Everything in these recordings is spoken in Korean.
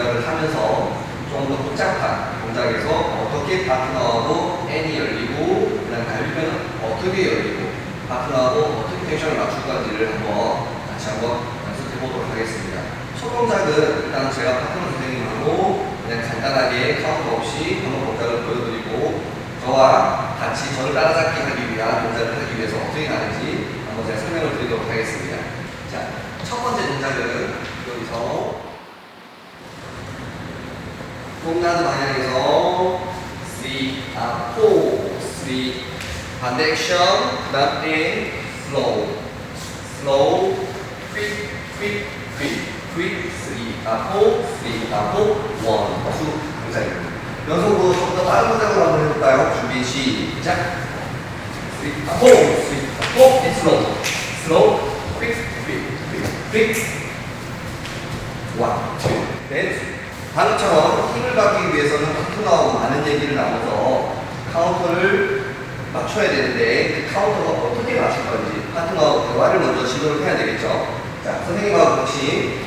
동작을 하면서 좀 더 복잡한 동작에서 어떻게 파트너하고 N이 열리고 그다음 갈비뼈는 어떻게 열리고 파트너하고 어떻게 텐션을 맞출 건지를 한번 같이 한번 연습해 보도록 하겠습니다. 첫 동작은 일단 제가 파트너 선생님하고 그냥 간단하게 카운터 없이 한번 동작을 보여드리고 저와 같이 저를 따라잡기 하기 위한 동작을 하기 위해서 어떻게 하는지 한번 제가 설명을 드리도록 하겠습니다. 자, 첫 번째 동작은 여기서 뽕나드 방향에서 3, 아, 4, 3 반대 액션, 그 다음 in, slow slow, quick, quick, quick, quick 3, 아, 4, 3, 아, 4, 1, 2 동작입니다. 연속으로 좀더 빠른 동작으로 한번 해볼까요? 준비 시작 3, 아, 4, 3, 아, 4, and slow slow, quick, quick, quick, quick 원, 투, 넷. 방금처럼 힘을 받기 위해서는 파트너하고 많은 얘기를 나눠서 카운터를 맞춰야 되는데 그 카운터가 어떻게 맞출 건지 파트너하고 대화를 먼저 시도를 해야 되겠죠. 자, 선생님하고 같이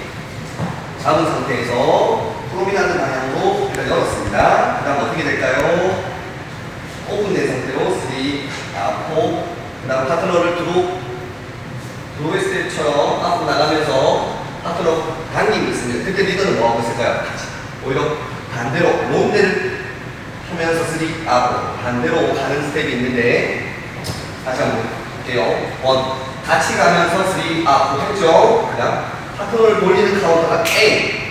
잡은 상태에서 프로미나는 방향으로 일단 열었습니다. 그 다음 어떻게 될까요? 오픈된 상태로 3, 아, 4, 그 다음 파트너를 도웨 스텝처럼 앞으로 나가면서 앞으로 당김이 있습니다. 그때 리더는 뭐 하고 있을까요? 오히려 반대로 롱대를 하면서 쓰리 앞으로 반대로 가는 스텝이 있는데 다시 한번 볼게요. 원 같이 가면서 쓰리 앞으로 했죠. 그다음 파트너를 돌리는 카운터가 A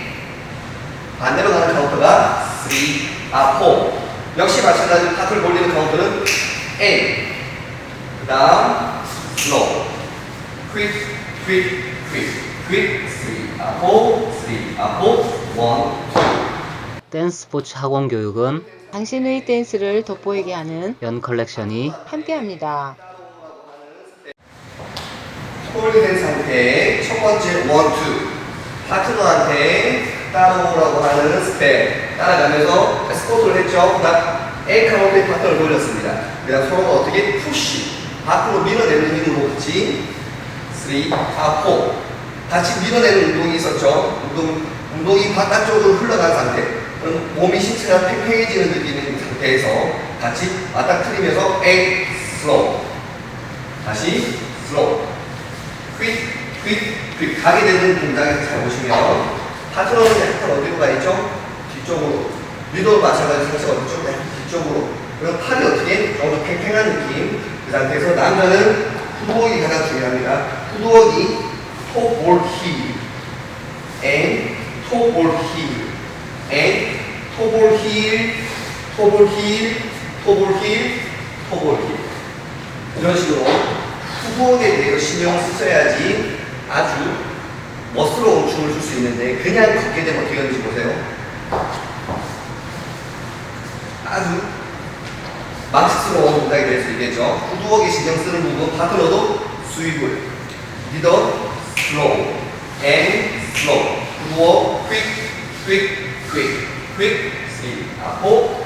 반대로 가는 카운터가 쓰리 앞으로 역시 마찬가지로 파트를 돌리는 카운터는 A 그 다음 슬로우 quick, quick, quick, quick, three, 아포, three, 아포, one, two. 댄스 스포츠 학원 교육은 당신의 댄스를 돋보이게 하는 연 컬렉션이 함께합니다. 홀드된 상태에 첫 번째 원, 투. 파트너한테 따라오라고 하는 스텝. 따라가면서 스포트를 했죠. 그 다음 A 카운트의 파트너를 돌렸습니다. 그 다음 서로가 어떻게 푸시. 밖으로 밀어내는 힘으로 같이 3, 4, 4. 같이 밀어내는 운동이 있었죠. 운동, 운동이 바깥쪽으로 흘러간 상태. 몸이 신체가 팽팽해지는 있는 상태에서 같이 맞닥뜨리면서 A, slow. 다시 slow. quick, quick, quick. 가게 되는 동작에서 잘 보시면 파트너는 약간 어디로 가 있죠? 뒤쪽으로. 리더도 마찬가지로 살짝 어디쪽? 약간 뒤쪽으로. 그럼 팔이 어떻게? 좀더 팽팽한 느낌. 그 상태에서 남자는 푸드웍이 가장 중요합니다. 푸드웍이 톱볼 힐, and 톱볼 힐, and 톱볼 힐, 톱볼 힐, 톱볼 힐, 톱볼 힐. 이런 식으로 푸드웍에 대해 신경을 쓰셔야지 아주 멋스러운 춤을 출 수 있는데 그냥 걷게 되면 어떻게 되는지 보세요. 아주 망치스러운 동작이 될 수 있겠죠. 후두억에 신경 쓰는 부분 파트너도 스위블, 리더 슬로우, 후두억 퀵, 퀵, 퀵, 퀵, 스리, 앞으로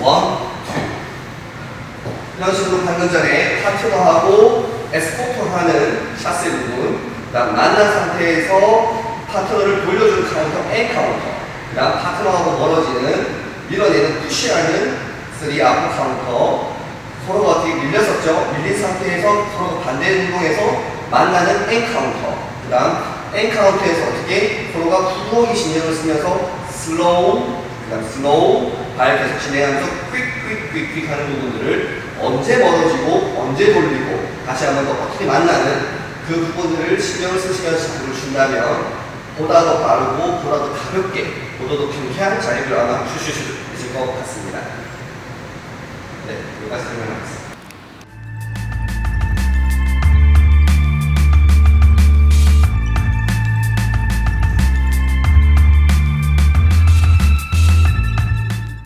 원, 투. 이런 식으로 방금 전에 파트너하고 에스코트 하는 샷세 부분, 그 다음 만난 상태에서 파트너를 돌려주는 카운터, 앤 카운터, 그 다음 파트너하고 멀어지는 밀어내는 푸시하는 3 아프 카운터 서로가 어떻게 밀렸었죠? 밀린 상태에서 서로 반대 운동에서 만나는 N 카운터 그 다음 N 카운터에서 어떻게 서로가 후두이 신경을 쓰면서 슬로우 그 다음 슬로우 발 계속 진행하면서 퀵 퀵 퀵 퀵 하는 부분들을 언제 멀어지고 언제 돌리고 다시 한번 더 어떻게 만나는 그 부분들을 신경을 쓰시면서 자극을 준다면 보다 더 빠르고 보다 더 가볍게 보다 더 경쾌한 자리를 아마 슈슈슈 되실 것 같습니다. 네, 여기까지 설명하겠습니다.